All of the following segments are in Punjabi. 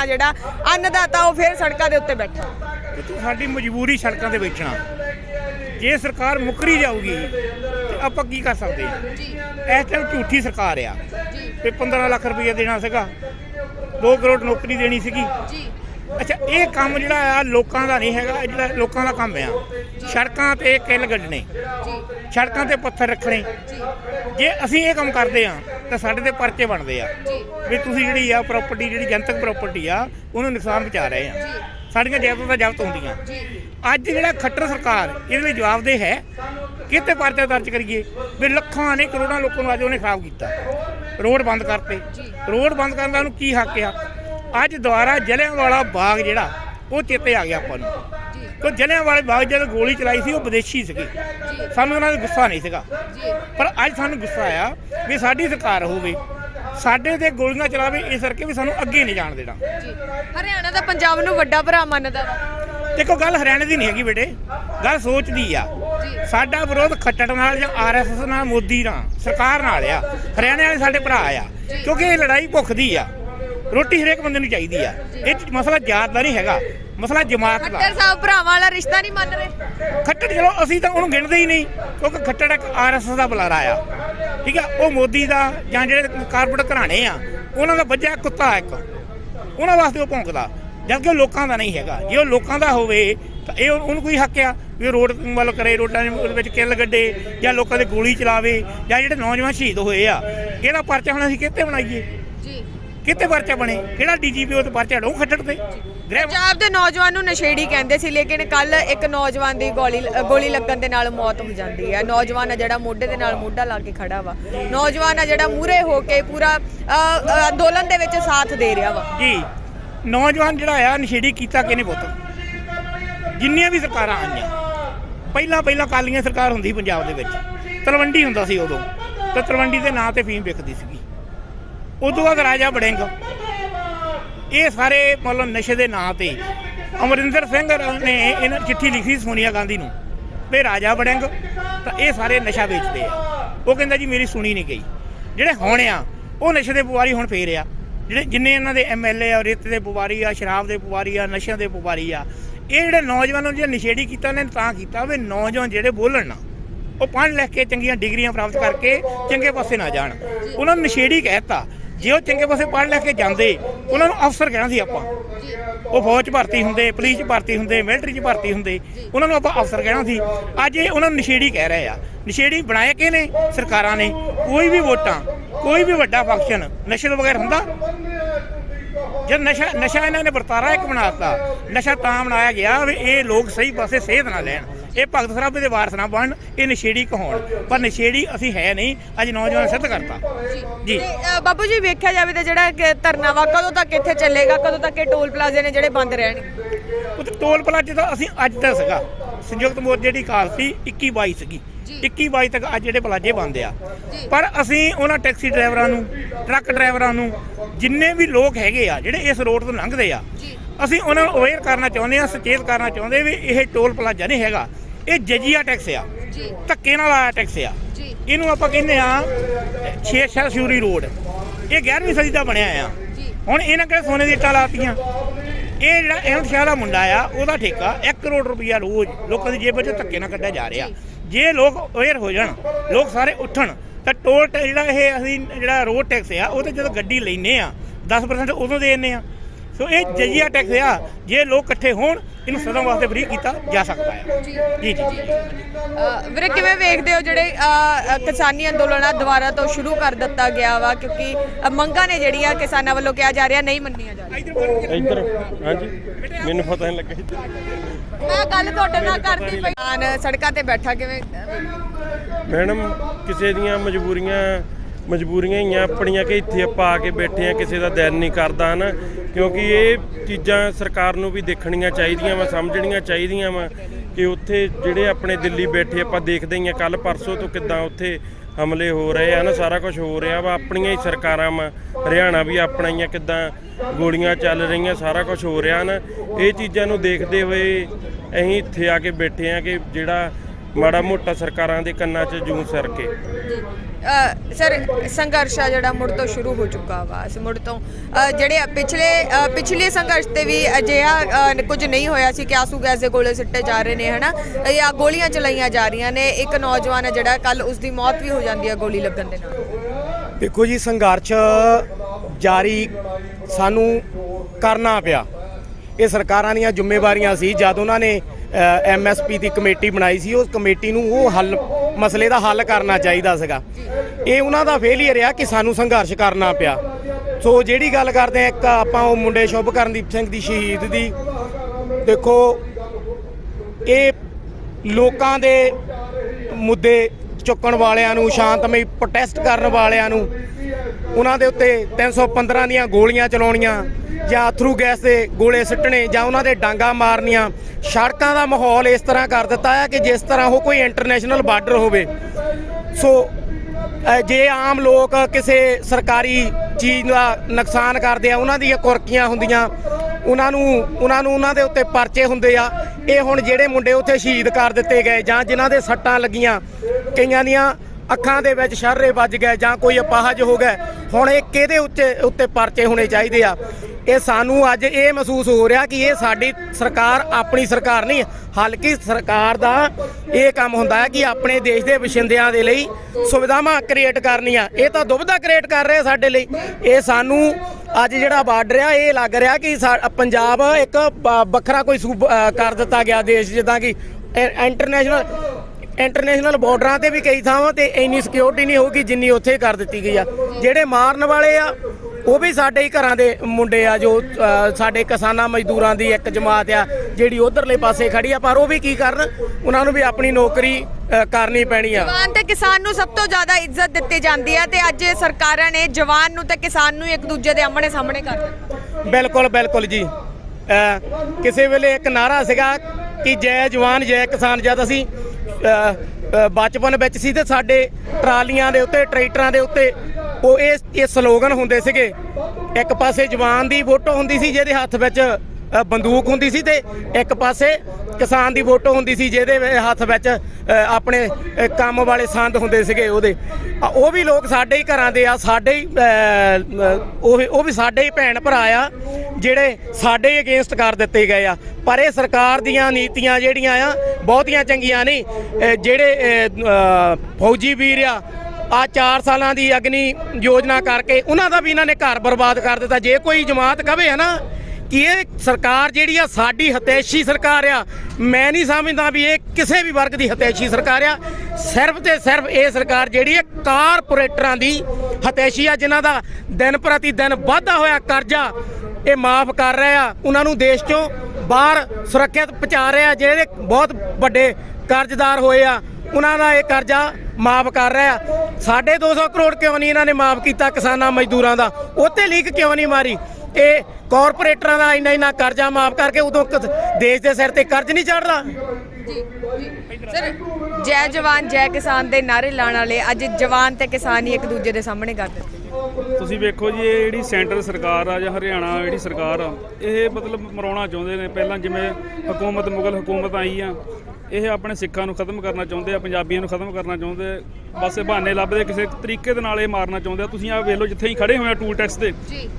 ਆਪਣਾ ਜਿਹੜਾ ਅੰਨਦਾਤਾ ਉਹ ਫਿਰ ਸੜਕਾਂ ਦੇ ਉੱਤੇ ਬੈਠਾ। ਸਾਡੀ ਮਜਬੂਰੀ ਸੜਕਾਂ ਤੇ ਵੇਚਣਾ। ਜੇ ਸਰਕਾਰ ਮੁਕਰੀ ਜਾਊਗੀ ਤੇ ਆਪਾਂ ਕੀ ਕਰ ਸਕਦੇ? ਹਾਂ ਜੀ। ਇਸ ਟਾਈਮ ਝੂਠੀ ਸਰਕਾਰ ਆ। ਜੀ। ਤੇ 15 ਲੱਖ ਰੁਪਏ ਦੇਣਾ ਸੀਗਾ। 2 ਕਰੋੜ ਨੌਕਰੀ ਦੇਣੀ ਸੀਗੀ। ਜੀ। ਅੱਛਾ ਇਹ ਕੰਮ ਜਿਹੜਾ ਆ ਲੋਕਾਂ ਦਾ ਨਹੀਂ ਹੈਗਾ ਇਹ ਜਿਹੜਾ ਲੋਕਾਂ ਦਾ ਕੰਮ ਆ। ਸੜਕਾਂ ਤੇ ਕਿੱਲ ਗੱਡਣੇ ਜੀ। ਸੜਕਾਂ ਤੇ ਪੱਥਰ ਰੱਖਣੇ। ਜੀ। ਜੇ ਅਸੀਂ ਇਹ ਕੰਮ ਕਰਦੇ ਆ ਤਾਂ ਸਾਡੇ ਤੇ ਪਰਚੇ ਬਣਦੇ ਆ। ਜੀ। ਵੀ ਤੁਸੀਂ ਜਿਹੜੀ ਆ ਪ੍ਰਾਪਰਟੀ ਜਿਹੜੀ ਜਨਤਕ ਪ੍ਰਾਪਰਟੀ ਆ ਉਹਨੂੰ ਨੁਕਸਾਨ ਪਹੁੰਚਾ ਰਹੇ ਆ। ਸਾਡੀਆਂ ਜਾਇਦਾਦਾਂ ਜ਼ਬਤ ਹੁੰਦੀਆਂ। ਜੀ। ਅੱਜ ਜਿਹੜਾ ਖੱਟਰ ਸਰਕਾਰ ਇਹਦੇ ਲਈ ਜਵਾਬਦੇਹ ਹੈ ਕਿਤੇ ਪਰਚਾ ਦਰਜ ਕਰੀਏ? ਵੀ ਲੱਖਾਂ ਨੇ ਕਰੋੜਾਂ ਲੋਕਾਂ ਨੂੰ ਅੱਜ ਉਹਨੇ ਖਰਾਬ ਕੀਤਾ। ਰੋਡ ਬੰਦ ਕਰਤੇ। ਰੋਡ ਬੰਦ ਕਰਨ ਦਾ ਉਹਨੂੰ ਕੀ ਹੱਕ ਆ? ਅੱਜ ਦੁਬਾਰਾ ਜਲਿਆਂ ਵਾਲਾ ਬਾਗ ਜਿਹੜਾ ਉਹ ਚੇਤੇ ਆ ਗਿਆ ਆਪਾਂ ਨੂੰ। ਜੀ। ਕਿਉਂ ਜਲਿਆਂ ਵਾਲੇ ਬਾਗ ਜਦੋਂ ਗੋਲੀ ਚਲਾਈ ਸੀ ਉਹ ਵਿਦੇਸ਼ੀ ਸੀਗੇ। ਸਾਨੂੰ ਉਹਨਾਂ ਦਾ ਗੁੱਸਾ ਨਹੀਂ ਸੀਗਾ। ਪਰ ਅੱਜ ਸਾਨੂੰ ਗੁੱਸਾ ਆਇਆ ਵੀ ਸਾਡੀ ਸਰਕਾਰ ਹੋਵੇ ਸਾਡੇ ਤੇ ਗੋਲੀਆਂ ਚਲਾਵੇ ਇਸ ਕਰਕੇ ਵੀ ਸਾਨੂੰ ਅੱਗੇ ਨਹੀਂ ਜਾਣ ਦੇਣਾ। ਹਰਿਆਣਾ ਦਾ ਪੰਜਾਬ ਨੂੰ ਵੱਡਾ ਭਰਾ ਮੰਨਦਾ ਵਾ। ਦੇਖੋ ਗੱਲ ਹਰਿਆਣੇ ਦੀ ਨਹੀਂ ਹੈਗੀ ਬੇਟੇ। ਗੱਲ ਸੋਚ ਦੀ ਆ। ਸਾਡਾ ਵਿਰੋਧ ਖੱਟੜ ਨਾਲ ਜਾਂ ਆਰਐਸਐਸ ਨਾਲ ਮੋਦੀ ਨਾਲ ਸਰਕਾਰ ਨਾਲ ਆ। ਹਰਿਆਣੇ ਵਾਲੇ ਸਾਡੇ ਭਰਾ ਆ। ਕਿਉਂਕਿ ਇਹ ਲੜਾਈ ਭੁੱਖ ਦੀ ਆ। ਰੋਟੀ ਹਰੇਕ ਬੰਦੇ ਨੂੰ ਚਾਹੀਦੀ ਆ। ਇਹ 'ਚ ਮਸਲਾ ਜਾਤ ਦਾ ਨਹੀਂ ਹੈਗਾ। ਮਸਲਾ ਜਮਾਤ ਦਾ। ਖੱਟਰ ਸਾਹਿਬ ਭਰਾਵਾਂ ਵਾਲਾ ਰਿਸ਼ਤਾ ਨਹੀਂ ਮੰਨ ਰਹੇ। ਖੱਟੜ ਚਲੋ ਅਸੀਂ ਤਾਂ ਉਹਨੂੰ ਗਿਣਦੇ ਹੀ ਨਹੀਂ ਕਿਉਂਕਿ ਖੱਟੜ ਇੱਕ ਆਰਐਸਐਸ ਦਾ ਬੁਲਾਰਾ ਆ। ਠੀਕ ਆ? ਉਹ ਮੋਦੀ ਦਾ ਜਾਂ ਜਿਹੜੇ ਕਾਰਪੋਰੇਟ ਘਰਾਣੇ ਆ ਉਹਨਾਂ ਦਾ ਵੱਜਿਆ ਕੁੱਤਾ ਇੱਕ। ਉਹਨਾਂ ਵਾਸਤੇ ਉਹ ਭੌਂਕਦਾ। ਜਦ ਕਿ ਲੋਕਾਂ ਦਾ ਨਹੀਂ ਹੈਗਾ। ਜੇ ਉਹ ਲੋਕਾਂ ਦਾ ਹੋਵੇ ਤਾਂ ਇਹ ਉਹਨੂੰ ਕੋਈ ਹੱਕ ਆ ਵੀ ਰੋਡ ਵੱਲ ਕਰੇ ਰੋਡਾਂ ਦੇ ਵਿੱਚ ਕਿੱਲ ਗੱਡੇ ਜਾਂ ਲੋਕਾਂ ਦੇ ਗੋਲੀ ਚਲਾਵੇ ਜਾਂ ਜਿਹੜੇ ਨੌਜਵਾਨ ਸ਼ਹੀਦ ਹੋਏ ਆ। ਇਹਦਾ ਪਰਚਾ ਹੁਣ ਅਸੀਂ ਕਿੱਥੇ ਬਣਾਈਏ? ਕਿੱਥੇ ਪਰਚਾ ਬਣੇ? ਕਿਹੜਾ ਡੀਜੀਪੀ ਉਹ ਤੇ ਪਰਚਾ ਢੋ ਖੱਟੜ ਤੇ? ਪੰਜਾਬ ਦੇ ਨੌਜਵਾਨ ਨੂੰ ਨਸ਼ੇੜੀ ਕਹਿੰਦੇ ਸੀ ਲੇਕਿਨ ਕੱਲ ਇੱਕ ਨੌਜਵਾਨ ਦੀ ਗੋਲੀ ਗੋਲੀ ਲੱਗਣ ਦੇ ਨਾਲ ਮੌਤ ਹੋ ਜਾਂਦੀ ਹੈ। ਨੌਜਵਾਨ ਆ ਜਿਹੜਾ ਮੋਢੇ ਦੇ ਨਾਲ ਮੋਢਾ ਲਾ ਕੇ ਖੜਾ ਵਾ। ਨੌਜਵਾਨ ਆ ਜਿਹੜਾ ਮੂਰੇ ਹੋ ਕੇ ਪੂਰਾ ਅ, ਅ, ਅੰਦੋਲਨ ਦੇ ਵਿੱਚ ਸਾਥ ਦੇ ਰਿਹਾ ਵਾ। ਜੀ ਨੌਜਵਾਨ ਜਿਹੜਾ ਆ ਨਸ਼ੇੜੀ ਕੀਤਾ ਕਿਹਨੇ ਪੁੱਤ? ਜਿੰਨੀਆਂ ਵੀ ਸਰਕਾਰਾਂ ਆਈਆਂ ਪਹਿਲਾਂ ਪਹਿਲਾਂ ਕਾਲੀਆਂ ਸਰਕਾਰ ਹੁੰਦੀ ਪੰਜਾਬ ਦੇ ਵਿੱਚ। ਤਲਵੰਡੀ ਹੁੰਦਾ ਸੀ ਉਦੋਂ। ਤੇ ਤਲਵੰਡੀ ਦੇ ਨਾਂ ਤੇ ਫੀਮ ਵਿਕਦੀ ਸੀਗੀ। ਉਦੋਂ ਬਾਅਦ ਰਾਜਾ ਬੜਿੰਗ ਇਹ ਸਾਰੇ ਮਤਲਬ ਨਸ਼ੇ ਦੇ ਨਾਂ ਤੇ ਅਮਰਿੰਦਰ ਸਿੰਘ ਨੇ ਇਹਨਾਂ ਚਿੱਠੀ ਲਿਖੀ ਸੋਨੀਆ ਗਾਂਧੀ ਨੂੰ ਵੀ ਰਾਜਾ ਬੜਿੰਗ ਤਾਂ ਇਹ ਸਾਰੇ ਨਸ਼ਾ ਵੇਚਦੇ ਆ। ਉਹ ਕਹਿੰਦਾ ਜੀ ਮੇਰੀ ਸੁਣੀ ਨਹੀਂ ਗਈ। ਜਿਹੜੇ ਹੁਣ ਆ, ਉਹ ਨਸ਼ੇ ਦੇ ਪੁਵਾਰੀ ਹੁਣ ਫੇਰ ਆ। ਜਿਹੜੇ ਜਿੰਨੇ ਇਹਨਾਂ ਦੇ ਐਮਐਲਏ ਆ, ਰੇਤ ਦੇ ਪੁਵਾਰੀ ਆ, ਸ਼ਰਾਬ ਦੇ ਪੁਵਾਰੀ ਆ, ਨਸ਼ਿਆਂ ਦੇ ਪੁਵਾਰੀ ਆ, ਇਹ ਜਿਹੜੇ ਨੌਜਵਾਨਾਂ ਨੂੰ ਜਿਹੜਾ ਨਸ਼ੇੜੀ ਕੀਤਾ ਨੇ ਤਾਂ ਕੀਤਾ ਵੀ ਨੌਜਵਾਨ ਜਿਹੜੇ ਬੋਲਣ ਨਾ, ਉਹ ਪੜ੍ਹ ਲਿਖ ਕੇ ਚੰਗੀਆਂ ਡਿਗਰੀਆਂ ਪ੍ਰਾਪਤ ਕਰਕੇ ਚੰਗੇ ਪਾਸੇ ਨਾ ਜਾਣ। ਉਹਨਾਂ ਨੂੰ ਨਸ਼ੇੜੀ ਕਹਿਤਾ ਜੇ ਉਹ ਚੰਗੇ ਪਾਸੇ ਪੜ੍ਹ ਲਿਖ ਕੇ ਜਾਂਦੇ ਉਹਨਾਂ ਨੂੰ ਅਫਸਰ ਕਹਿਣਾ ਸੀ ਆਪਾਂ ਉਹ ਫੌਜ 'ਚ ਭਰਤੀ ਹੁੰਦੇ ਪੁਲਿਸ 'ਚ ਭਰਤੀ ਹੁੰਦੇ ਮਿਲਟਰੀ 'ਚ ਭਰਤੀ ਹੁੰਦੇ ਉਹਨਾਂ ਨੂੰ ਆਪਾਂ ਅਫਸਰ ਕਹਿਣਾ ਸੀ। ਅੱਜ ਇਹ ਉਹਨਾਂ ਨੂੰ ਨਸ਼ੇੜੀ ਕਹਿ ਰਹੇ ਆ। ਨਸ਼ੇੜੀ ਬਣਾਏ ਕਿ ਨੇ ਸਰਕਾਰਾਂ ਨੇ। ਕੋਈ ਵੀ ਵੋਟਾਂ ਕੋਈ ਵੀ ਵੱਡਾ ਫੰਕਸ਼ਨ ਨਸ਼ੇ ਤੋਂ ਬਗੈਰ ਹੁੰਦਾ। ਜਦ ਨਸ਼ਾ ਨਸ਼ਾ ਇਹਨਾਂ ਨੇ ਵਰਤਾਰਾ ਇੱਕ ਬਣਾਤਾ ਨਸ਼ਾ ਤਾਂ ਬਣਾਇਆ ਗਿਆ ਵੀ ਇਹ ਲੋਕ ਸਹੀ ਪਾਸੇ ਸੇਧ ਨਾ ਲੈਣ। ਇਹ ਭਗਤ ਸਰਾਭੇ ਦੇ ਵਾਰਸ ਨਾ ਬਣਨ ਇਹ ਨਸ਼ੇੜੀ ਕਹਾਉਣ ਪਰ ਨਸ਼ੇੜੀ ਅਸੀਂ ਹੈ ਨਹੀਂ ਅੱਜ ਨੌਜਵਾਨ ਸਿੱਧ ਕਰਤਾ। ਜੀ। ਤੇ ਅ, ਬਾਬੂ ਜੀ ਵੇਖਿਆ ਜਾਵੇ ਤਾਂ ਜਿਹੜਾ ਕਿ ਧਰਨਾ ਵਾ ਕਦੋਂ ਤੱਕ ਇੱਥੇ ਚੱਲੇਗਾ ਕਦੋਂ ਤੱਕ ਇਹ ਟੋਲ ਪਲਾਜ਼ੇ ਨੇ ਜਿਹੜੇ ਬੰਦ ਰਹਿਣਗੇ? ਉਹ ਤੇ ਟੋਲ ਪਲਾਜ਼ੇ ਤਾਂ ਅਸੀਂ ਅੱਜ ਦਾ ਸੀਗਾ। ਸੰਯੁਕਤ ਮੋਰਚੇ ਦੀ ਕਾਲ ਸੀ 21 22 ਸੀਗੀ। 21 22 ਤੱਕ ਅੱਜ ਜਿਹੜੇ ਪਲਾਜ਼ੇ ਬੰਦ ਆ। ਪਰ ਅਸੀਂ ਉਹਨਾਂ ਟੈਕਸੀ ਡਰਾਈਵਰਾਂ ਨੂੰ ਟਰੱਕ ਡਰਾਈਵਰਾਂ ਨੂੰ ਜਿੰਨੇ ਵੀ ਲੋਕ ਹੈਗੇ ਆ ਜਿਹੜੇ ਇਸ ਰੋਡ ਤੋਂ ਲੰਘਦੇ ਆ ਅਸੀਂ ਉਹਨਾਂ ਨੂੰ ਅਵੇਅਰ ਕਰਨਾ ਚਾਹੁੰਦੇ ਆ ਸੁਚੇਤ ਕਰਨਾ ਚਾਹੁੰਦੇ ਵੀ ਇਹ ਟੋਲ ਪਲਾਜ਼ਾ ਨਹੀਂ ਹੈਗਾ। ਇਹ ਜਜੀਆ ਟੈਕਸ ਆ। ਜੀ। ਧੱਕੇ ਨਾਲ ਆਇਆ ਟੈਕਸ ਆ। ਜੀ। ਇਹਨੂੰ ਆਪਾਂ ਕਹਿੰਦੇ ਆ ਛੇਸ਼ਾ ਸ਼ੂਰੀ ਰੋਡ। ਇਹ 11ਵੀਂ ਸਦੀ ਦਾ ਬਣਿਆ ਆ। ਹੁਣ ਇਹਨਾਂ ਕਿਹੜੇ ਸੋਨੇ ਦੀ ਇੱਟਾਂ ਲਾਤੀਆਂ? ਇਹ ਜਿਹੜਾ ਅਹਿਮਦ ਸ਼ਾਹ ਦਾ ਮੁੰਡਾ ਆ ਉਹਦਾ ਠੇਕਾ 1 ਕਰੋੜ ਰੁਪਈਆ ਰੋਜ਼ ਲੋਕਾਂ ਦੀ ਜੇਬ ਵਿੱਚੋਂ ਧੱਕੇ ਨਾਲ ਕੱਢਿਆ ਜਾ ਰਿਹਾ। ਜੇ। ਲੋਕ ਅਵੇਅਰ ਹੋ ਜਾਣ ਲੋਕ ਸਾਰੇ ਉੱਠਣ ਤਾਂ ਟੋਲ ਜਿਹੜਾ ਇਹ ਅਸੀਂ ਜਿਹੜਾ ਰੋਡ ਟੈਕਸ ਆ ਉਹ ਤੇ ਜਦੋਂ ਗੱਡੀ ਲੈਨੇ ਆ 10% ਉਦੋਂ ਦੇ ਦਿੰਦੇ ਆ। ਸੋ ਇਹ ਜਜੀਆ ਟੈਕਸ ਆ। ਜੇ ਲੋਕ ਇਕੱਠੇ ਹੋਣ ਇਹਨੂੰ ਸਦਾ ਵਾਸਤੇ ਫ੍ਰੀ ਕੀਤਾ ਜਾ ਸਕਦਾ ਹੈ। ਜੀ ਜੀ ਵੀਰੇ ਕਿਵੇਂ ਵੇਖਦੇ ਹੋ ਜਿਹੜੇ ਕਿਸਾਨੀ ਅੰਦੋਲਨ ਆ ਦੁਬਾਰਾ ਤੋਂ ਸ਼ੁਰੂ ਕਰ ਦਿੱਤਾ ਗਿਆ ਵਾ? ਕਿਉਂਕਿ ਮੰਗਾਂ ਨੇ ਜਿਹੜੀਆਂ ਕਿਸਾਨਾਂ ਵੱਲੋਂ ਕਿਹਾ ਜਾ ਰਿਹਾ ਨਹੀਂ ਮੰਨੀਆਂ ਜਾ ਰਹੀਆਂ। ਇੱਧਰ ਹਾਂਜੀ। ਮੈਨੂੰ ਪਤਾ ਨਹੀਂ ਲੱਗਿਆ ਮੈਂ ਗੱਲ ਤੁਹਾਡੇ ਨਾਲ ਕਰਦੀ ਪਈ। ਆਨ ਸੜਕਾਂ ਤੇ ਬੈਠਾ ਕਿਵੇਂ? ਮੈਡਮ ਕਿਸੇ ਦੀਆਂ ਮਜਬੂਰੀਆਂ ਮਜਬੂਰੀਆਂ ਹੀ ਆ। ਆਪਣੀਆਂ ਕਿ ਇੱਥੇ ਆਪਾਂ ਆ ਕੇ ਬੈਠੇ ਆ ਕਿਸੇ ਦਾ ਦਿਲ ਨਹੀਂ ਕਰਦਾ ਨਾ ਕਿਉਂਕਿ ਇਹ ਚੀਜ਼ਾਂ ਸਰਕਾਰ ਨੂੰ ਵੀ ਦੇਖਣੀਆਂ ਚਾਹੀਦੀਆਂ ਵਾ, ਸਮਝਣੀਆਂ ਚਾਹੀਦੀਆਂ ਵਾ ਕਿ ਉੱਥੇ ਜਿਹੜੇ ਆਪਣੇ ਦਿੱਲੀ ਬੈਠੇ ਆਪਾਂ ਦੇਖਦੇ ਹੀ ਆ ਕੱਲ ਪਰਸੋਂ ਤੋਂ ਕਿੱਦਾਂ ਉੱਥੇ ਹਮਲੇ ਹੋ ਰਹੇ ਆ ਨਾ ਸਾਰਾ ਕੁਝ ਹੋ ਰਿਹਾ ਵਾ, ਆਪਣੀਆਂ ਹੀ ਸਰਕਾਰਾਂ ਵਾ, ਹਰਿਆਣਾ ਵੀ ਆਪਣਾ ਹੀ ਆ, ਕਿੱਦਾਂ ਗੋਲੀਆਂ ਚੱਲ ਰਹੀਆਂ, ਸਾਰਾ ਕੁਝ ਹੋ ਰਿਹਾ ਨਾ, ਇਹ ਚੀਜ਼ਾਂ ਨੂੰ ਦੇਖਦੇ ਹੋਏ ਅਸੀਂ ਇੱਥੇ ਆ ਕੇ ਬੈਠੇ ਆ ਕਿ ਜਿਹੜਾ ਮਾੜਾ ਮੋਟਾ ਸਰਕਾਰਾਂ ਦੇ ਕੰਨਾਂ 'ਚ ਜੂੰ ਸਰ ਕੇ। ਸਰ ਸੰਘਰਸ਼ ਆ ਜਿਹੜਾ ਮੁੜ ਤੋਂ ਸ਼ੁਰੂ ਹੋ ਚੁੱਕਾ ਵਾ। ਅਸੀਂ ਮੁੜ ਤੋਂ ਜਿਹੜੇ ਪਿਛਲੇ ਪਿਛਲੇ ਸੰਘਰਸ਼ ਤੇ ਵੀ ਅਜਿਹਾ ਅ, ਕੁਝ ਨਹੀਂ ਹੋਇਆ ਸੀ ਕਿ ਆਸੂ ਗੈਸ ਦੇ ਗੋਲੇ ਸਿੱਟੇ ਜਾ ਰਹੇ ਨੇ ਹਨਾ? ਜਾਂ ਗੋਲੀਆਂ ਚਲਾਈਆਂ ਜਾ ਰਹੀਆਂ ਨੇ। ਇੱਕ ਨੌਜਵਾਨ ਹੈ ਜਿਹੜਾ ਕੱਲ ਉਸ ਦੀ ਮੌਤ ਵੀ ਹੋ ਜਾਂਦੀ ਹੈ ਗੋਲੀ ਲੱਗਣ ਦੇ ਨਾਲ। ਦੇਖੋ ਜੀ ਸੰਘਰਸ਼ ਜਾਰੀ ਸਾਨੂੰ ਕਰਨਾ ਪਿਆ। ਇਹ ਸਰਕਾਰਾਂ ਦੀਆਂ ਜ਼ਿੰਮੇਵਾਰੀਆਂ ਸੀ। ਜਦ ਉਹਨਾਂ ਨੇ ਐਮਐਸਪੀ ਦੀ ਕਮੇਟੀ ਬਣਾਈ ਸੀ ਉਸ ਕਮੇਟੀ ਨੂੰ ਉਹ ਹੱਲ ਮਸਲੇ ਦਾ ਹੱਲ ਕਰਨਾ ਚਾਹੀਦਾ ਸੀਗਾ। ਇਹ ਉਹਨਾਂ ਦਾ ਫੇਲੀਅਰ ਆ ਕਿ ਸਾਨੂੰ ਸੰਘਰਸ਼ ਕਰਨਾ ਪਿਆ। ਸੋ ਜਿਹੜੀ ਗੱਲ ਕਰਦੇ ਆ, ਇੱਕ ਆਪਾਂ ਉਹ ਮੁੰਡੇ ਸ਼ੁਭ ਕਰਨਦੀਪ ਸਿੰਘ ਦੀ ਸ਼ਹੀਦ ਦੀ। ਦੇਖੋ, ਇਹ ਲੋਕਾਂ ਦੇ ਮੁੱਦੇ ਚੁੱਕਣ ਵਾਲਿਆਂ ਨੂੰ, ਸ਼ਾਂਤਮਈ ਪ੍ਰੋਟੈਸਟ ਕਰਨ ਵਾਲਿਆਂ ਨੂੰ, ਉਹਨਾਂ ਦੇ ਉੱਤੇ 315 ਦੀਆਂ ਗੋਲੀਆਂ ਚਲਾਉਣੀਆਂ ਜਾਂ ਅਥਰੂ ਗੈਸ ਦੇ ਗੋਲੇ ਸਿੱਟਣੇ ਜਾਂ ਉਹਨਾਂ ਦੇ ਡਾਂਗਾ ਮਾਰਨੀਆਂ, ਸੜਕਾਂ ਦਾ ਮਾਹੌਲ ਇਸ ਤਰ੍ਹਾਂ ਕਰ ਦਿੱਤਾ ਹੈ ਕਿ ਜਿਸ ਤਰ੍ਹਾਂ ਉਹ ਕੋਈ ਇੰਟਰਨੈਸ਼ਨਲ ਬਾਰਡਰ ਹੋਵੇ। ਸੋ ਜੇ ਆਮ ਲੋਕ ਕਿਸੇ ਸਰਕਾਰੀ ਚੀਜ਼ ਦਾ ਨੁਕਸਾਨ ਕਰਦੇ ਆ, ਉਹਨਾਂ ਦੀਆਂ ਕੁਰਕੀਆਂ ਹੁੰਦੀਆਂ, ਉਹਨਾਂ ਨੂੰ ਉਹਨਾਂ ਨੂੰ ਉਹਨਾਂ ਦੇ ਉੱਤੇ ਪਰਚੇ ਹੁੰਦੇ ਆ, ਇਹ ਹੁਣ ਜਿਹੜੇ ਮੁੰਡੇ ਉੱਥੇ ਸ਼ਹੀਦ ਕਰ ਦਿੱਤੇ ਗਏ ਜਾਂ ਜਿਨ੍ਹਾਂ ਦੇ ਸੱਟਾਂ ਲੱਗੀਆਂ, ਕਈਆਂ ਦੀਆਂ ਅੱਖਾਂ ਦੇ ਵਿੱਚ ਸ਼ਰਰੇ ਵੱਜ ਗਏ ਜਾਂ ਕੋਈ ਅਪਾਹਜ ਹੋ ਗਿਆ ਹੁਣ ਇਹ ਕਿਹਦੇ ਉੱਤੇ ਉੱਤੇ ਪਰਚੇ ਹੋਣੇ ਚਾਹੀਦੇ ਆ? ਇਹ ਸਾਨੂੰ ਅੱਜ ਇਹ ਮਹਿਸੂਸ ਹੋ ਰਿਹਾ ਕਿ ਇਹ ਸਾਡੀ ਸਰਕਾਰ, ਆਪਣੀ ਸਰਕਾਰ ਨਹੀਂ, ਹਲਕੀ ਸਰਕਾਰ ਦਾ ਇਹ ਕੰਮ ਹੁੰਦਾ ਹੈ ਕਿ ਆਪਣੇ ਦੇਸ਼ ਦੇ ਵਸਿੰਦਿਆਂ ਦੇ ਲਈ ਸੁਵਿਧਾਵਾਂ ਕ੍ਰੀਏਟ ਕਰਨੀਆਂ। ਇਹ ਤਾਂ ਦੁਬਿਧਾ ਕ੍ਰੀਏਟ ਕਰ ਰਹੇ ਸਾਡੇ ਲਈ। ਇਹ ਸਾਨੂੰ ਅੱਜ ਜਿਹੜਾ ਬਾਰਡਰ ਆ, ਇਹ ਲੱਗ ਰਿਹਾ ਕਿ ਸਾ- ਪੰਜਾਬ ਇੱਕ ਵੱਖਰਾ ਕੋਈ ਸੂਬ ਕਰ ਦਿੱਤਾ ਗਿਆ ਦੇਸ਼, ਜਿੱਦਾਂ ਕਿ ਇੰਟਰਨੈਸ਼ਨਲ ਇੰਟਰਨੈਸ਼ਨਲ ਬਾਰਡਰਾਂ ਤੇ ਵੀ ਕਈ ਥਾਵਾਂ ਤੇ ਇੰਨੀ ਸਿਕਿਉਰਿਟੀ ਨਹੀਂ ਹੋਊਗੀ ਜਿੰਨੀ ਉੱਥੇ ਕਰ ਦਿੱਤੀ ਗਈ ਆ। ਜਿਹੜੇ ਮਾਰਨ ਵਾਲੇ ਆ ਉਹ ਵੀ ਸਾਡੇ ਹੀ ਘਰਾਂ ਦੇ ਮੁੰਡੇ ਆ ਜੋ ਸਾਡੇ ਕਿਸਾਨਾਂ ਮਜ਼ਦੂਰਾਂ ਦੀ ਇੱਕ ਜਮਾਤ ਆ ਜਿਹੜੀ ਉਧਰਲੇ ਪਾਸੇ ਖੜੀ ਆ ਪਰ ਉਹ ਵੀ ਕੀ ਕਰਨ? ਉਹਨਾਂ ਨੂੰ ਵੀ ਆਪਣੀ ਨੌਕਰੀ ਕਰਨੀ ਪੈਣੀ ਆ। ਜਵਾਨ ਤੇ ਕਿਸਾਨ ਨੂੰ ਸਭ ਤੋਂ ਜ਼ਿਆਦਾ ਇੱਜ਼ਤ ਦਿੱਤੀ ਜਾਂਦੀ ਹੈ ਤੇ ਅੱਜ ਸਰਕਾਰਾਂ ਨੇ ਜਵਾਨ ਨੂੰ ਤੇ ਕਿਸਾਨ ਨੂੰ ਇੱਕ ਦੂਜੇ ਦੇ ਆਮਣੇ ਸਾਹਮਣੇ ਕਰ ਦਿੱਤਾ। ਬਿਲਕੁਲ ਬਿਲਕੁਲ ਜੀ। ਕਿਸੇ ਵੇਲੇ ਇੱਕ ਨਾਰਾ ਸੀਗਾ ਕਿ ਜੈ ਜਵਾਨ ਜੈ ਕਿਸਾਨ ਜਦ ਅਸੀਂ ਬਚਪਨ ਵਿੱਚ ਸੀ ਤੇ ਸਾਡੇ ਟਰਾਲੀਆਂ ਦੇ ਉੱਤੇ, ਟਰੈਕਟਰਾਂ ਦੇ ਉੱਤੇ ਉਹ ਇਹ ਇਹ ਸਲੋਗਨ ਹੁੰਦੇ ਸੀਗੇ। ਇੱਕ ਪਾਸੇ ਜਵਾਨ ਦੀ ਫੋਟੋ ਹੁੰਦੀ ਸੀ ਜਿਹਦੇ ਹੱਥ ਵਿੱਚ ਬੰਦੂਕ ਹੁੰਦੀ ਸੀ ਤੇ ਇੱਕ ਪਾਸੇ ਕਿਸਾਨ ਦੀ ਫੋਟੋ ਹੁੰਦੀ ਸੀ ਜਿਹਦੇ ਹੱਥ ਵਿੱਚ ਆਪਣੇ ਕੰਮ ਵਾਲੇ ਸੰਦ ਹੁੰਦੇ ਸੀਗੇ ਉਹਦੇ। ਉਹ ਵੀ ਲੋਕ ਸਾਡੇ ਹੀ ਘਰਾਂ ਦੇ ਆ, ਸਾਡੇ ਹੀ ਉਹ ਉਹ ਵੀ ਸਾਡੇ ਹੀ ਭੈਣ ਭਰਾ ਆ, ਜਿਹੜੇ ਸਾਡੇ ਹੀ ਅਗੇਂਸਟ ਕਰ ਦਿੱਤੇ ਗਏ ਆ। ਪਰ ਇਹ ਸਰਕਾਰ ਦੀਆਂ ਨੀਤੀਆਂ ਜਿਹੜੀਆਂ ਆ, ਬਹੁਤੀਆਂ ਚੰਗੀਆਂ ਨਹੀਂ। ਜਿਹੜੇ ਫੌਜੀ ਵੀਰ ਆ ਆ 4 ਸਾਲਾਂ ਦੀ ਅਗਨੀ ਯੋਜਨਾ ਕਰਕੇ ਉਹਨਾਂ ਦਾ ਵੀ ਇਹਨਾਂ ਨੇ ਘਰ ਬਰਬਾਦ ਕਰ ਦਿੱਤਾ। ਜੇ ਕੋਈ ਜਮਾਤ ਕਵੇ ਹੈ ਨਾ ਕਿ ਇਹ ਸਰਕਾਰ ਜਿਹੜੀ ਆ ਸਾਡੀ ਹਤੈਸ਼ੀ ਸਰਕਾਰ ਆ, ਮੈਂ ਨਹੀਂ ਸਮਝਦਾ ਵੀ ਇਹ ਕਿਸੇ ਵੀ ਵਰਗ ਦੀ ਹਤੈਸ਼ੀ ਸਰਕਾਰ ਆ। ਸਿਰਫ ਤੇ ਸਿਰਫ ਇਹ ਸਰਕਾਰ ਜਿਹੜੀ ਹੈ ਕਾਰਪੋਰੇਟਰਾਂ ਦੀ ਹਤੈਸ਼ੀ ਆ, ਜਿਨ੍ਹਾਂ ਦਾ ਦਿਨ ਪ੍ਰਤੀ ਦਿਨ ਵਾਧਾ ਹੋਇਆ ਕਰਜ਼ਾ ਇਹ ਮਾਫ ਕਰ ਰਹੇ ਆ। ਉਹਨਾਂ ਨੂੰ ਦੇਸ਼ ਚੋਂ ਬਾਹਰ ਸੁਰੱਖਿਅਤ ਪਹੁੰਚਾ ਰਹੇ ਆ, ਜਿਹੜੇ ਬਹੁਤ ਵੱਡੇ ਕਰਜ਼ਦਾਰ ਹੋਏ ਆ। ਉਹਨਾਂ ਦਾ ਇਹ ਕਰਜ਼ਾ ਮਾਫ ਕਰ ਰਿਹਾ ਸਾਢੇ 200 ਕਰੋੜ ਕਿਉਂ ਨਹੀਂ ਇਹਨਾਂ ਨੇ ਮਾਫ ਕੀਤਾ ਕਿਸਾਨਾਂ ਮਜ਼ਦੂਰਾਂ ਦਾ? ਉੱਤੇ ਲੀਕ ਕਿਉਂ ਨਹੀਂ ਮਾਰੀ? ਇਹ ਕਾਰਪੋਰੇਟਰਾਂ ਦਾ ਇੰਨਾ ਇੰਨਾ ਕਰਜ਼ਾ ਮਾਫ ਕਰਕੇ ਉਦੋਂ ਦੇਸ਼ ਦੇ ਸਿਰ ਤੇ ਕਰਜ਼ ਨਹੀਂ ਚੜਦਾ ਸਰ ਜੈ ਜਵਾਨ ਜੈ ਕਿਸਾਨ ਦੇ ਨਾਰੇ ਲਾਉਣ ਵਾਲੇ ਅੱਜ ਜਵਾਨ ਤੇ ਕਿਸਾਨ ਹੀ ਇੱਕ ਦੂਜੇ ਦੇ ਸਾਹਮਣੇ ਕਰ ਦਿੱਤੇ ਤੁਸੀਂ ਵੇਖੋ ਜੀ ਇਹ ਜਿਹੜੀ ਸੈਂਟਰ ਸਰਕਾਰ ਆ ਜਾਂ ਹਰਿਆਣਾ ਜਿਹੜੀ ਸਰਕਾਰ ਆ ਇਹ ਮਤਲਬ ਮਰਾਉਣਾ ਚਾਹੁੰਦੇ ਨੇ। ਪਹਿਲਾਂ ਜਿਵੇਂ ਹਕੂਮਤ ਮੁਗਲ ਹਕੂਮਤ ਆਈ ਆ ਇਹ ਆਪਣੇ ਸਿੱਖਾਂ ਨੂੰ ਖਤਮ ਕਰਨਾ ਚਾਹੁੰਦੇ ਆ ਪੰਜਾਬੀਆਂ ਨੂੰ ਖਤਮ ਕਰਨਾ ਚਾਹੁੰਦੇ ਆ। ਬਸ ਇਹ ਬਹਾਨੇ ਲੱਭਦੇ ਕਿਸੇ ਤਰੀਕੇ ਦੇ ਨਾਲ ਇਹ ਮਾਰਨਾ ਚਾਹੁੰਦੇ ਆ। ਤੁਸੀਂ ਆ ਵੇਖ ਲਓ ਜਿੱਥੇ ਹੀ ਖੜੇ ਹੋਏ ਆ ਟੂਲ ਟੈਕਸ ਤੇ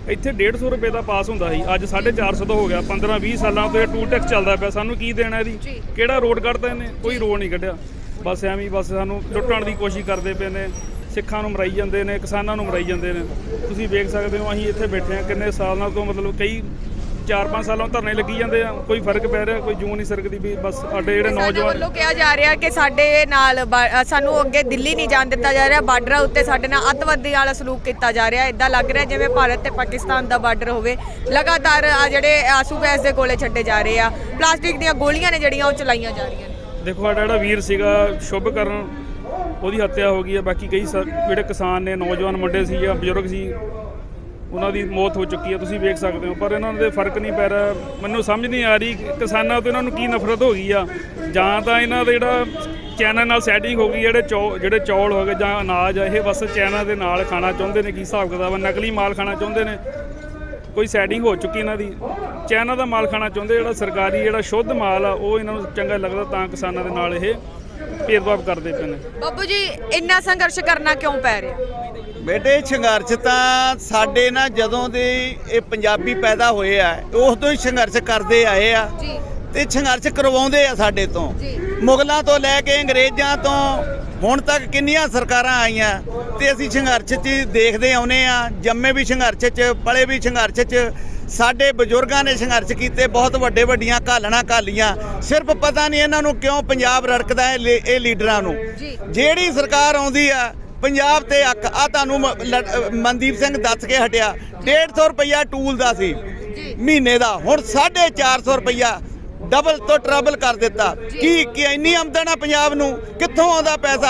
ਇੱਥੇ 150 ਰੁਪਏ ਦਾ ਪਾਸ ਹੁੰਦਾ ਸੀ। ਅੱਜ 450 ਦਾ ਹੋ ਗਿਆ 15 20 ਸਾਲਾਂ ਤੋਂ ਇਹ ਟੂਲ ਟੈਕਸ ਚੱਲਦਾ ਪਿਆ। ਸਾਨੂੰ ਕੀ ਦੇਣਾ ਇਹਦੀ? ਕਿਹੜਾ ਰੋਡ ਕੱਢਦਾ ਇਹਨੇ? ਕੋਈ ਰੋਡ ਨਹੀਂ ਕੱਢਿਆ। ਬਸ ਐਵੇਂ ਹੀ ਬਸ ਸਾਨੂੰ ਲੁੱਟਣ ਦੀ ਕੋਸ਼ਿਸ਼ ਕਰਦੇ ਪਏ ਨੇ ਸਿੱਖਾਂ ਨੂੰ ਮਰਾਈ ਜਾਂਦੇ ਨੇ ਕਿਸਾਨਾਂ ਨੂੰ ਮਰਾਈ ਜਾਂਦੇ ਨੇ। ਤੁਸੀਂ ਵੇਖ ਸਕਦੇ ਹੋ ਅਸੀਂ ਇੱਥੇ ਬੈਠੇ ਆ ਕਿੰਨੇ ਸਾਲਾਂ ਤੋਂ ਮਤਲਬ ਕਈ 4-5 ਸਾਲਾਂ ਤੋਂ ਧਰਨੇ ਲੱਗੀ ਜਾਂਦੇ ਆ ਕੋਈ ਫ਼ਰਕ ਪੈ ਰਿਹਾ ਕੋਈ ਜੂੰ ਨਹੀਂ ਸਰਕਦੀ ਵੀ ਬਸ ਸਾਡੇ ਜਿਹੜੇ ਨੌਜਵਾਨ ਵੱਲੋਂ ਕਿਹਾ ਜਾ ਰਿਹਾ ਕਿ ਸਾਡੇ ਨਾਲ ਸਾਨੂੰ ਅੱਗੇ ਦਿੱਲੀ ਨਹੀਂ ਜਾਣ ਦਿੱਤਾ ਜਾ ਰਿਹਾ ਬਾਰਡਰਾਂ ਉੱਤੇ ਸਾਡੇ ਨਾਲ ਅੱਤਵਾਦੀ ਵਾਲਾ ਸਲੂਕ ਕੀਤਾ ਜਾ ਰਿਹਾ ਇਦਾਂ ਲੱਗ ਰਿਹਾ ਜਿਵੇਂ ਭਾਰਤ ਤੇ ਪਾਕਿਸਤਾਨ ਦਾ ਬਾਰਡਰ ਹੋਵੇ। ਲਗਾਤਾਰ ਆ ਜਿਹੜੇ ਆਸੂ ਗੈਸ ਦੇ ਗੋਲੇ ਛੱਡੇ ਜਾ ਰਹੇ ਆ ਪਲਾਸਟਿਕ ਦੀਆਂ ਗੋਲੀਆਂ ਨੇ ਜਿਹੜੀਆਂ ਉਹ ਚਲਾਈਆਂ ਜਾ ਰਹੀਆਂ ਨੇ। ਦੇਖੋ ਸਾਡਾ ਜਿਹੜਾ ਵੀਰ ਸੀਗਾ ਸ਼ੁਭ ਕਰਨ ਉਹਦੀ ਹੱਤਿਆ ਹੋ ਗਈ ਹੈ ਬਾਕੀ ਕਈ ਜਿਹੜੇ ਕਿਸਾਨ ਨੇ ਨੌਜਵਾਨ ਮੁੰਡੇ ਸੀ ਜਾਂ ਬਜ਼ੁਰਗ ਸੀ ਉਹਨਾਂ ਦੀ ਮੌਤ ਹੋ ਚੁੱਕੀ ਹੈ, ਤੁਸੀਂ ਵੇਖ ਸਕਦੇ ਹੋ, ਪਰ ਇਹਨਾਂ ਦੇ ਫ਼ਰਕ ਨਹੀਂ ਪੈ ਰਿਹਾ। ਮੈਨੂੰ ਸਮਝ ਨਹੀਂ ਆ ਰਹੀ ਕਿਸਾਨਾਂ ਤੋਂ ਇਹਨਾਂ ਨੂੰ ਕੀ ਨਫ਼ਰਤ ਹੋ ਗਈ ਆ। ਜਾਂ ਤਾਂ ਇਹਨਾਂ ਦਾ ਜਿਹੜਾ ਚਾਈਨਾ ਨਾਲ ਸੈਟਿੰਗ ਹੋ ਗਈ, ਜਿਹੜੇ ਚੌ, ਜਿਹੜੇ ਚੌਲ ਹੋ ਗਏ ਜਾਂ ਅਨਾਜ ਆ, ਇਹ ਬਸ ਚਾਈਨਾ ਦੇ ਨਾਲ ਖਾਣਾ ਚਾਹੁੰਦੇ ਨੇ, ਕੀ ਹਿਸਾਬ ਕਿਤਾਬ ਆ, ਨਕਲੀ ਮਾਲ ਖਾਣਾ ਚਾਹੁੰਦੇ ਨੇ। ਕੋਈ ਸੈਟਿੰਗ ਹੋ ਚੁੱਕੀ ਇਹਨਾਂ ਦੀ। ਚਾਈਨਾ ਦਾ ਮਾਲ ਖਾਣਾ ਚਾਹੁੰਦੇ, ਜਿਹੜਾ ਸਰਕਾਰੀ ਜਿਹੜਾ ਸ਼ੁੱਧ ਮਾਲ ਆ, ਉਹ ਇਹਨਾਂ ਨੂੰ ਚੰਗਾ ਲੱਗਦਾ ਤਾਂ ਕਿਸਾਨਾਂ ਦੇ ਨਾਲ ਇਹ ਭੇਦਭਾਵ ਕਰਦੇ ਪਏ ਨੇ। ਬਾਬੂ ਜੀ ਇੰਨਾ ਸੰਘਰਸ਼ ਕਰਨਾ ਕਿਉਂ ਪੈ ਰਿਹਾ? ਬੇਟੇ ਸੰਘਰਸ਼ ਤਾਂ ਸਾਡੇ ਨਾਲ ਜਦੋਂ ਦੇ ਇਹ ਪੰਜਾਬੀ ਪੈਦਾ ਹੋਏ ਆ ਉਸ ਤੋਂ ਹੀ ਸੰਘਰਸ਼ ਕਰਦੇ ਆਏ ਆ। ਜੀ। ਤੇ ਸੰਘਰਸ਼ ਕਰਵਾਉਂਦੇ ਆ ਸਾਡੇ ਤੋਂ। ਜੀ। ਮੁਗਲਾਂ ਤੋਂ ਲੈ ਕੇ ਅੰਗਰੇਜ਼ਾਂ ਤੋਂ ਹੁਣ ਤੱਕ ਕਿੰਨੀਆਂ ਸਰਕਾਰਾਂ ਆਈਆਂ ਤੇ ਅਸੀਂ ਸੰਘਰਸ਼ 'ਚ ਹੀ ਦੇਖਦੇ ਆਉਨੇ ਆ ਜੰਮੇ ਵੀ ਸੰਘਰਸ਼ 'ਚ ਪਲੇ ਵੀ ਸੰਘਰਸ਼ 'ਚ। ਸਾਡੇ ਬਜ਼ੁਰਗਾਂ ਨੇ ਸੰਘਰਸ਼ ਕੀਤੇ ਬਹੁਤ ਵੱਡੇ ਵੱਡੀਆਂ ਘਾਲਣਾ ਘਾਲੀਆਂ। ਸਿਰਫ ਪਤਾ ਨਹੀਂ ਇਹਨਾਂ ਨੂੰ ਕਿਉਂ ਪੰਜਾਬ ਰੜਕਦਾ ਹੈ ਇਹ ਲੀਡਰਾਂ ਨੂੰ। ਜਿਹੜੀ ਸਰਕਾਰ ਆਉਂਦੀ ਆ ਪੰਜਾਬ ਤੇ ਅੱਖ ਆ ਤੁਹਾਨੂੰ ਮਨਦੀਪ ਸਿੰਘ ਦੱਸ ਕੇ ਹਟਿਆ 150 ਰੁਪਈਆ ਟੂਲ ਦਾ ਸੀ। ਮਹੀਨੇ ਦਾ। ਹੁਣ 450 ਰੁਪਈਆ ਡਬਲ ਤੋਂ ਟਰਬਲ ਕਰ ਦਿੱਤਾ। ਕੀ ਕੀ ਇੰਨੀ ਆਮਦਨ ਆ ਪੰਜਾਬ ਨੂੰ? ਕਿੱਥੋਂ ਆਉਂਦਾ ਪੈਸਾ?